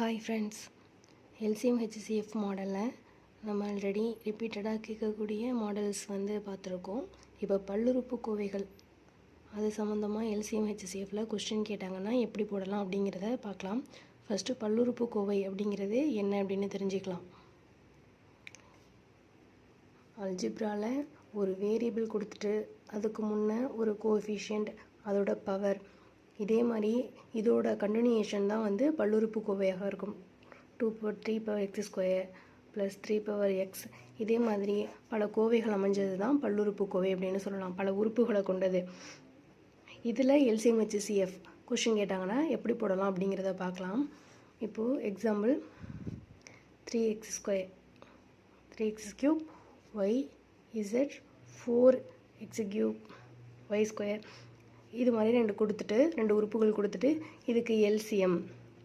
Hi friends LCM HCF மாடலில் நம்ம already ரிப்பீட்டடாக கேட்கக்கூடிய மாடல்ஸ் வந்து பார்த்துருக்கோம். இப்போ பல்லுறுப்பு கோவைகள் அது சம்மந்தமாக எல்சிஎம் ஹெச்சிசிஎஃப்பில் கொஸ்டின் கேட்டாங்கன்னா எப்படி போடலாம் அப்படிங்கிறத பார்க்கலாம். ஃபஸ்ட்டு பல்லுறுப்புக்கோவை அப்படிங்கிறது என்ன அப்படின்னு தெரிஞ்சுக்கலாம். அல்ஜிப்ராவில் ஒரு வேரியபிள் கொடுத்துட்டு அதுக்கு முன்னே ஒரு கோஎஃபிஷியன்ட் அதோட பவர் இதே மாதிரி இதோட கண்டினியூஷன் தான் வந்து பல்லுறுப்பு கோவையாக இருக்கும். Two power three power x square plus three power x இதே மாதிரி பல கோவைகள் அமைஞ்சது தான் பல்லுறுப்பு கோவை அப்படின்னு சொல்லலாம். பல உறுப்புகளை கொண்டது. இதில் எல்சிஎம் ஹெச்சிசிஎஃப் கொஷின் கேட்டாங்கன்னா எப்படி போடலாம் அப்படிங்கிறத பார்க்கலாம். இப்போது example three x square three x cube y z four x cube y square இது மாதிரி ரெண்டு கொடுத்துட்டு ரெண்டு உறுப்புகள் கொடுத்துட்டு இதுக்கு எல்சிஎம்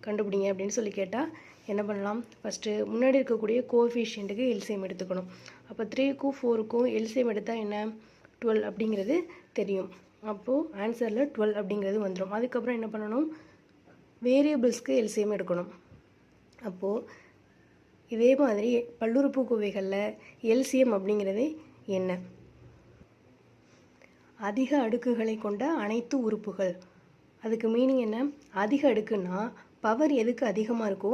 கண்டுபிடிங்க அப்படின்னு சொல்லி கேட்டால் என்ன பண்ணலாம்? ஃபஸ்ட்டு முன்னாடி இருக்கக்கூடிய கோஎஃபிஷியண்ட்டுக்கு எல்சிஎம் எடுத்துக்கணும். அப்போ த்ரீக்கும் ஃபோருக்கும் எல்சிஎம் எடுத்தால் என்ன? டுவெல் அப்படிங்கிறது தெரியும். அப்போது ஆன்சரில் டுவெல் அப்படிங்கிறது வந்துடும் அதுக்கப்புறம் என்ன பண்ணணும்? வேரியபிள்ஸ்க்கு எல்சிஎம் எடுக்கணும். அப்போது இதே மாதிரி பல்லுறுப்புக்கோவைகளில் எல்சிஎம் அப்படிங்கிறது என்ன? அதிக அடுக்குகளை கொண்ட அனைத்து உறுப்புகள். அதுக்கு மீனிங் என்ன? அதிக அடுக்குன்னா பவர் எதுக்கு அதிகமாக இருக்கோ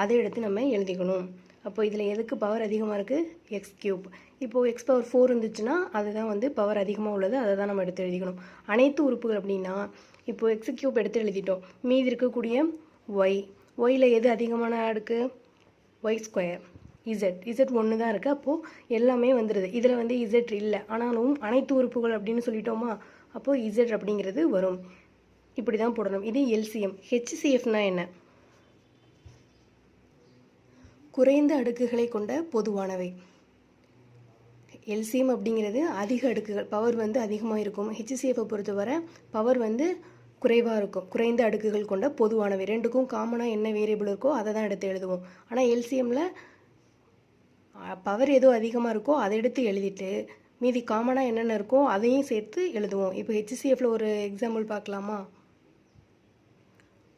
அதை எடுத்து நம்ம எழுதிக்கணும். அப்போ இதில் எதுக்கு பவர் அதிகமாக இருக்குது எக்ஸ் கியூப் இப்போது எக்ஸ் பவர் ஃபோர் இருந்துச்சுன்னா அதுதான் வந்து பவர் அதிகமாக உள்ளது அதை தான் நம்ம எடுத்து எழுதிக்கணும். அனைத்து உறுப்புகள் அப்படின்னா இப்போது எக்ஸ் கியூப் எடுத்து எழுதிட்டோம். மீதி இருக்கக்கூடிய ஒய் ஒயில் எது அதிகமான அடுக்கு? Y square Z. இசட் ஒன்று தான் இருக்குது அப்போது எல்லாமே வந்துடுது இதில் வந்து இசட் இல்லை. ஆனாலும் அனைத்து உறுப்புகள் அப்படின்னு சொல்லிட்டோமா? அப்போது இசட் அப்படிங்கிறது வரும். இப்படி தான் போடணும். இது எல்சிஎம். ஹெச்சிசிஎஃப்னா என்ன? குறைந்த அடுக்குகளை கொண்ட பொதுவானவை. எல்சிஎம் அப்படிங்கிறது அதிக அடுக்குகள். பவர் வந்து அதிகமாக இருக்கும். ஹெச்சிசிஎஃப்பை பொறுத்தவரை பவர் வந்து குறைவாக இருக்கும். குறைந்த அடுக்குகள் கொண்ட பொதுவானவை. ரெண்டுக்கும் காமனாக என்ன வேரியபிள் இருக்கோ அதை தான் எடுத்து எழுதுவோம். ஆனால் எல்சிஎம்மில் பவர் எதுவும் அதிகமாக இருக்கோ அதை எடுத்து எழுதிட்டு மீதி காமனாக என்னென்ன இருக்கோ அதையும் சேர்த்து எழுதுவோம். இப்போ ஹெச்சிசிஎஃப்பில் ஒரு எக்ஸாம்பிள் பார்க்கலாமா?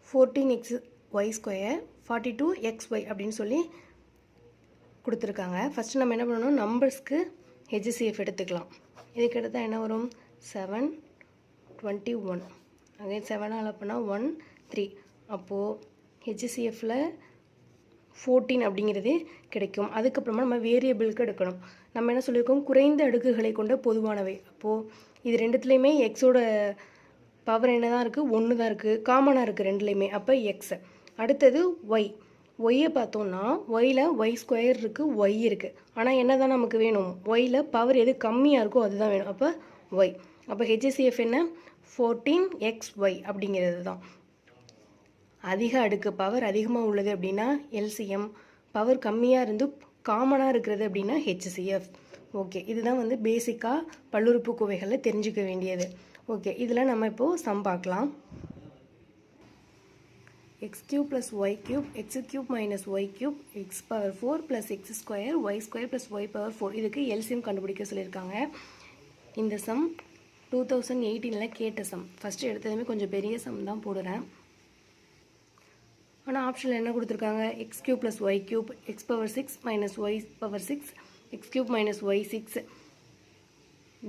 Fourteen x y square forty two x y அப்படின்னு சொல்லி கொடுத்துருக்காங்க. ஃபஸ்ட்டு நம்ம என்ன பண்ணணும்? நம்பர்ஸ்க்கு ஹெச்சிசிஎஃப் எடுத்துக்கலாம். இதுக்கு எடுத்தால் என்ன வரும்? செவன் டுவெண்ட்டி ஒன் அங்கே செவனால் பண்ணால் ஒன் த்ரீ அப்போது ஹெச்சிசிஎஃப்பில் ஃபோர்டீன் அப்படிங்கிறது கிடைக்கும். அதுக்கப்புறமா நம்ம வேரியபிளுக்கு எடுக்கணும். நம்ம என்ன சொல்லியிருக்கோம்? குறைந்த அடுக்குகளை கொண்ட பொதுவானவை. அப்போது இது ரெண்டுத்துலேயுமே எக்ஸோட பவர் என்ன தான் இருக்குது ஒன்று தான் இருக்குது காமனாக இருக்குது ரெண்டுலேயுமே. அப்போ எக்ஸு அடுத்தது ஒய் ஒய்யை பார்த்தோம்னா ஒயில் ஒய் ஸ்கொயர் இருக்குது ஒய் இருக்குது ஆனால் என்ன தான் நமக்கு வேணும்? ஒயில் பவர் எது கம்மியாக இருக்கோ அதுதான் வேணும். அப்போ ஒய் அப்போ ஹெச்சிசிஎஃப் என்ன? ஃபோர்டீன் எக்ஸ் ஒய் அப்படிங்கிறது தான் அதிக அடுக்கு பவர் அதிகமாக உள்ளது அப்படின்னா எல்சிஎம் பவர் கம்மியாக இருந்து காமனாக இருக்கிறது அப்படின்னா ஹெச்சிஎஃப் ஓகே இதுதான் வந்து பேசிக்காக பல்லுறுப்புக்கோவைகளில் தெரிஞ்சுக்க வேண்டியது. ஓகே இதில் நம்ம இப்போது சம் பார்க்கலாம். X cube plus y cube x cube minus y cube x power four plus x square y square plus y power four இதுக்கு எல்சிஎம் கண்டுபிடிக்க சொல்லியிருக்காங்க. இந்த சம் டூ தௌசண்ட் எயிட்டீனில் கேட்ட சம் ஃபஸ்ட்டு எடுத்ததுமே கொஞ்சம் பெரிய சம் தான் போடுறேன். ஆனால் ஆப்ஷனில் என்ன கொடுத்துருக்காங்க? X cube plus y cube x power six minus y power six x cube minus y six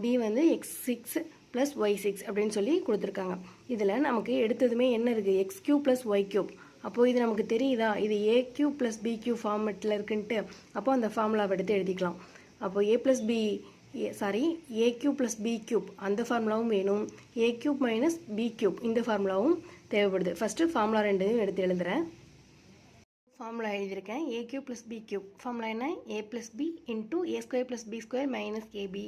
b வந்து x six plus y six அப்படின்னு சொல்லி கொடுத்துருக்காங்க. இதில் நமக்கு எடுத்ததுமே என்ன இருக்குது x cube plus y cube அப்போது இது நமக்கு தெரியுதா? இது a cube plus b cube ஃபார்மெட்டில் இருக்குன்ட்டு. அப்போ அந்த ஃபார்முலாவை எடுத்து எழுதிக்கலாம். அப்போது a plus b a sorry a cube plus b cube அந்த ஃபார்முலாவும் வேணும். A cube minus b cube இந்த ஃபார்முலாவும் தேவைப்படுது. ஃபஸ்ட்டு ஃபார்முலா ரெண்டையும் எடுத்து எழுதுகிறேன் ஃபார்முலா எழுதியிருக்கேன். A cube plus b cube formula என்ன? A plus b into a square plus b square minus a b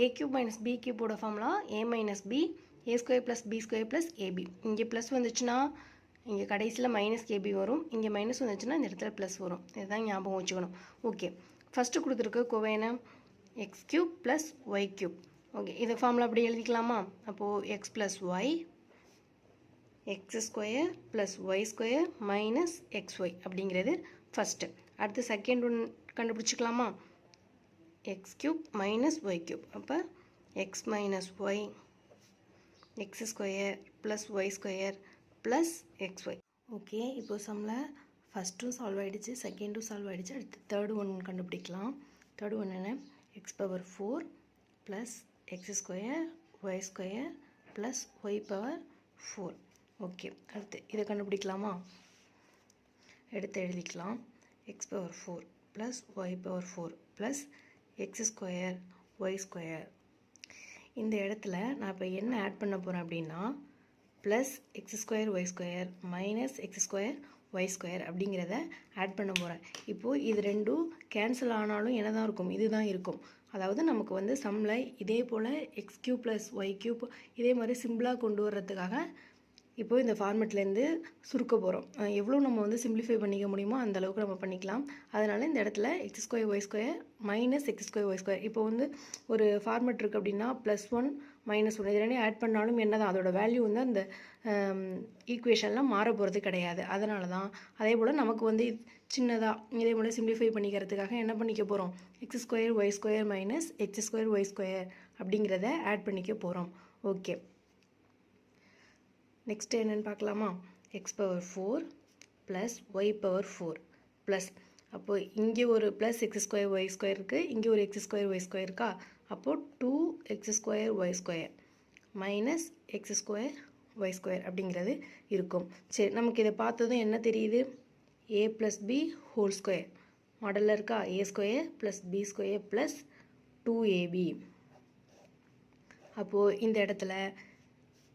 a cube minus b கியூப்போட formula a minus b a square plus b square plus a b இங்கே plus வந்துச்சுன்னா இங்கே கடைசியில் minus KP வரும். இங்கே minus வந்துச்சுன்னா இந்த இடத்துல plus வரும். இதுதான் ஞாபகம் வச்சுக்கணும். ஓகே ஃபஸ்ட்டு கொடுத்துருக்க Kovai x cube plus y cube okay இதை ஃபார்முலா அப்படி எழுதிக்கலாமா? அப்போது x plus y x square plus y square minus x y அப்படிங்கிறது ஃபஸ்ட்டு அடுத்து second one கண்டுபிடிச்சிக்கலாமா? X cube minus y cube அப்போ x minus y x square plus y square plus x y okay இப்போ சம்மில் ஃபஸ்ட்டும் solve ஆகிடுச்சு செகண்டும் solve ஆகிடுச்சு அடுத்து தேர்டு ஒன் கண்டுபிடிக்கலாம். தேர்டு ஒன் என்ன? X power four plus x square y square plus y power four okay அடுத்து இதை கண்டுபிடிக்கலாமா? எடுத்து எழுதிக்கலாம். X power four plus y power four plus x square y square இந்த இடத்துல நான் இப்போ என்ன ஆட் பண்ண போகிறேன் அப்படின்னா plus x square y square minus x square y square அப்படிங்கிறத ஆட் பண்ண போகிறேன் இப்போது இது ரெண்டும் கேன்சல் ஆனாலும் என்ன தான் இருக்கும்? இது தான் இருக்கும். அதாவது நமக்கு வந்து சம்மில் இதே போல் x cube plus y cube இதே மாதிரி சிம்பிளாக கொண்டு வர்றதுக்காக இப்போது இந்த ஃபார்மெட்லேருந்து சுருக்க போகிறோம் எவ்வளோ நம்ம வந்து சிம்பிளிஃபை பண்ணிக்க முடியுமோ அந்த அளவுக்கு நம்ம பண்ணிக்கலாம். அதனால் இந்த இடத்துல x square y square minus x square y square இப்போ வந்து ஒரு ஃபார்மெட் இருக்குது அப்படின்னா ப்ளஸ் ஒன் மைனஸ் ஒன் இது ரெண்டையும் ஆட் பண்ணாலும் என்ன தான் அதோட வேல்யூ வந்து அந்த ஈக்குவேஷன்லாம் மாற போகிறது கிடையாது. அதனால தான் அதே போல் நமக்கு வந்து சின்னதாக இதே போல் சிம்பிளிஃபை பண்ணிக்கிறதுக்காக என்ன பண்ணிக்க போகிறோம் x square y square minus x square y square அப்படிங்கிறத ஆட் பண்ணிக்க போகிறோம் ஓகே நெக்ஸ்ட்டு என்னென்னு பார்க்கலாமா? X power four plus y power four plus அப்போது இங்கே ஒரு plus x square y square இருக்குது இங்கே ஒரு எக்ஸ் ஸ்கொயர் ஒய் ஸ்கொயர் இருக்கா? அப்போது two x square y square minus x square y square அப்படிங்கிறது இருக்கும். சரி நமக்கு இதை பார்த்ததும் என்ன தெரியுது? A plus b whole square மாடலில் இருக்கா? A square plus b square plus two a b அப்போது இந்த இடத்துல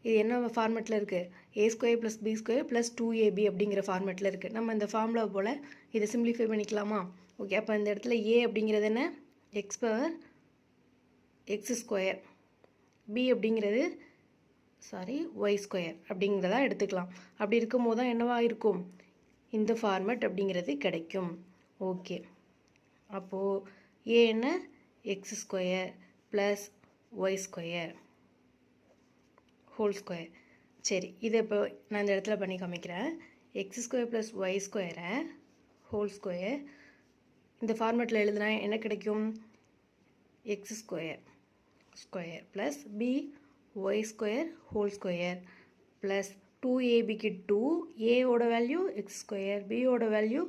இது என்ன ஃபார்மெட்டில் இருக்குது a square plus b square plus two a b அப்படிங்கிற ஃபார்மெட்டில் இருக்குது நம்ம இந்த ஃபார்முலா போல் இதை சிம்பிளிஃபை பண்ணிக்கலாமா? ஓகே அப்போ இந்த இடத்துல ஏ அப்படிங்கிறது என்ன? X power x square b அப்படிங்கிறது சாரி ஒய் ஸ்கொயர் அப்படிங்கிறதா எடுத்துக்கலாம். அப்படி இருக்கும்போது தான் என்னவாக இருக்கும்? இந்த ஃபார்மெட் அப்படிங்கிறது கிடைக்கும். ஓகே அப்போது ஏ என்ன? X square plus y square whole square சரி இதை இப்போ நான் இந்த இடத்துல பண்ணி காமிக்கிறேன். எக்ஸ் ஸ்கொயர் ப்ளஸ் ஒய் ஸ்கொயரை ஹோல் ஸ்கொயர் இந்த ஃபார்மேட்டில் எழுதுனா என்ன கிடைக்கும்? X square square plus b y square whole square plus two ஏபிக்கு two ஏவோட வேல்யூ எக்ஸ் ஸ்கொயர் பியோட வேல்யூ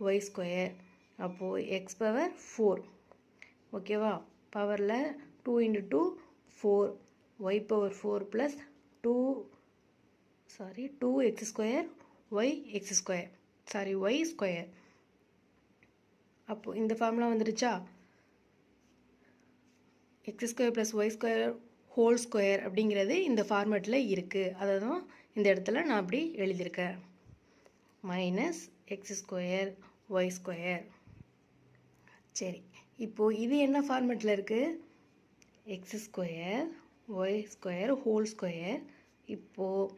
ஒய் ஸ்கொயர் அப்போது எக்ஸ் பவர் ஃபோர் ஓகேவா பவரில் two into two four y power four plus two sorry two x square y x square sorry y square அப்போது இந்த formula வந்துடுச்சா x square plus y square whole square அப்படிங்கிறது இந்த ஃபார்மேட்டில் இருக்குது அதை தான் இந்த இடத்துல நான் அப்படி எழுதியிருக்கேன். Minus x square y square சரி இப்போது இது என்ன ஃபார்மேட்டில் இருக்குது x square y square whole square இப்போது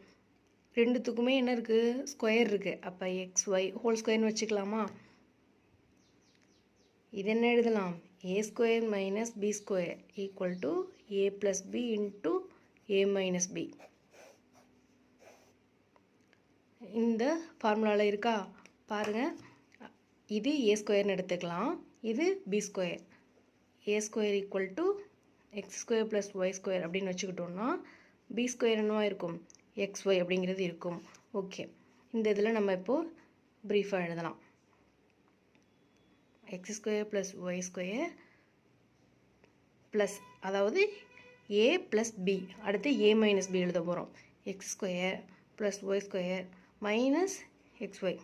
ரெண்டுத்துக்குமே என்ன இருக்குது ஸ்கொயர் இருக்குது அப்போ எக்ஸ் ஒய் ஹோல் ஸ்கொயர்னு வச்சுக்கலாமா? இது என்ன எழுதலாம்? A square minus b square equal to a plus b into a minus b இந்த ஃபார்முலாவில் இருக்கா? பாருங்கள் இது ஏ ஸ்கொயர்னு எடுத்துக்கலாம். இது b square a square equal to x square plus y square அப்படின்னு வச்சுக்கிட்டோம்னா பி ஸ்கொயர் என்னவாக இருக்கும்? எக்ஸ் ஒய் அப்படிங்கிறது இருக்கும். ஓகே இந்த இதில் நம்ம இப்போது ப்ரீஃபாக எழுதலாம். X square plus y square plus அதாவது ஏ ப்ளஸ் பி அடுத்து ஏ மைனஸ் பி எழுத போகிறோம் x square plus y square minus x y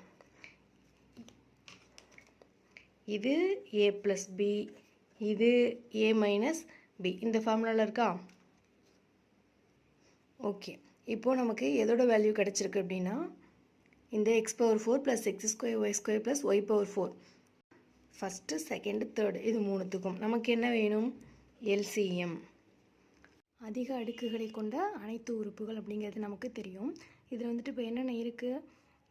இது ஏ ப்ளஸ் பி இது ஏ மைனஸ் பி இந்த ஃபார்முலாவில் இருக்கா? ஓகே. இப்போது நமக்கு எதோட வேல்யூ கிடச்சிருக்கு அப்படின்னா இந்த x power four plus x square y square plus y power four first second third இது மூணுத்துக்கும். நமக்கு என்ன வேணும்? எல்சிஎம் அதிக அடுக்குகளை கொண்ட அனைத்து உறுப்புகள் அப்படிங்கிறது நமக்கு தெரியும். இதில் வந்துட்டு இப்போ என்னென்ன இருக்குது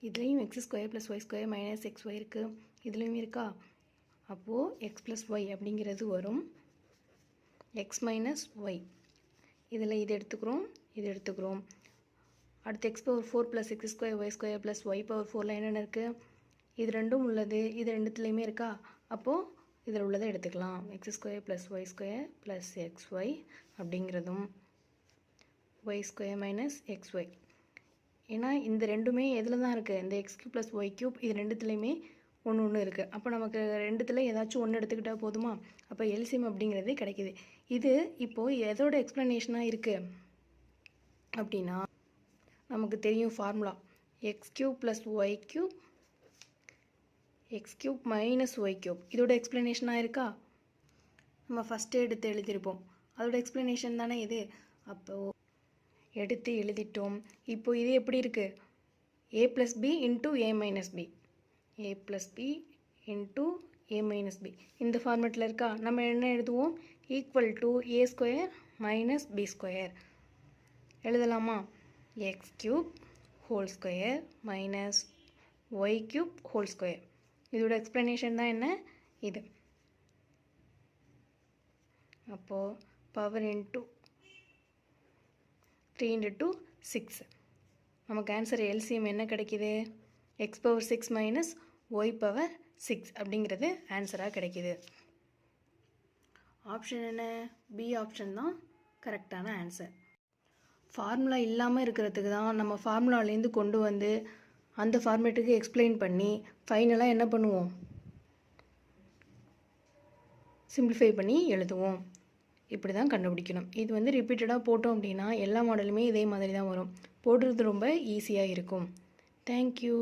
இதுலேயும் x square plus y square minus x y இருக்குது இதுலேயும் இருக்கா? அப்போது எக்ஸ் ப்ளஸ் ஒய் அப்படிங்கிறது வரும். எக்ஸ் மைனஸ் ஒய் இதில் இது எடுத்துக்கிறோம் இது எடுத்துக்கிறோம். அடுத்து x power four plus x square y square plus y power ஃபோரில் என்னென்ன இருக்குது இது ரெண்டும் உள்ளது இது ரெண்டுத்துலேயுமே இருக்கா? அப்போது இதில் உள்ளதை எடுத்துக்கலாம். X square plus y square plus x y அப்படிங்கிறதும் y square minus x y ஏன்னா இந்த ரெண்டுமே எதில் தான் இருக்குது இந்த x cube plus y cube இது ரெண்டுத்துலேயுமே ஒன்று ஒன்று இருக்குது அப்போ நமக்கு ரெண்டுத்தில் ஏதாச்சும் ஒன்று எடுத்துக்கிட்டால் போதுமா? அப்போ எல்சியம் அப்படிங்கிறது கிடைக்கிது. இது இப்போது எதோட எக்ஸ்ப்ளனேஷனாக இருக்குது அப்படின்னா நமக்கு தெரியும் formula x cube plus y cube x cube minus y cube இதோட எக்ஸ்ப்ளனேஷனாக இருக்கா? நம்ம ஃபஸ்ட்டு எடுத்து எழுதியிருப்போம். அதோட எக்ஸ்ப்ளனேஷன் தானே இது? அப்போது எடுத்து எழுதிட்டோம். இப்போ இது எப்படி இருக்குது a plus b into a minus b a plus b into a minus b இந்த ஃபார்மேட்டில் இருக்கா? நம்ம என்ன எழுதுவோம்? Equal to a square minus b square எழுதலாமா? X cube whole square minus y cube whole square இதோட எக்ஸ்ப்ளனேஷன் தான் என்ன? இது. அப்போது power into three into two six நமக்கு ஆன்சர் எல்சிஎம் என்ன கிடைக்கிது? X power six minus y power six அப்படிங்கிறது ஆன்சராக கிடைக்கிது. ஆப்ஷன் என்ன? பி ஆப்ஷன் தான் கரெக்டான ஆன்சர் ஃபார்முலா இல்லாமல் இருக்கிறதுக்கு தான் நம்ம ஃபார்முலாலேருந்து கொண்டு வந்து அந்த ஃபார்மேட்டுக்கு எக்ஸ்பிளைன் பண்ணி ஃபைனலாக என்ன பண்ணுவோம்? சிம்பிளிஃபை பண்ணி எழுதுவோம். இப்படி தான் கண்டுபிடிக்கணும். இது வந்து ரிப்பீட்டடாக போட்டோம் அப்படின்னா எல்லா மாடலுமே இதே மாதிரி தான் வரும். போடுறது ரொம்ப ஈஸியாக இருக்கும். தேங்க்யூ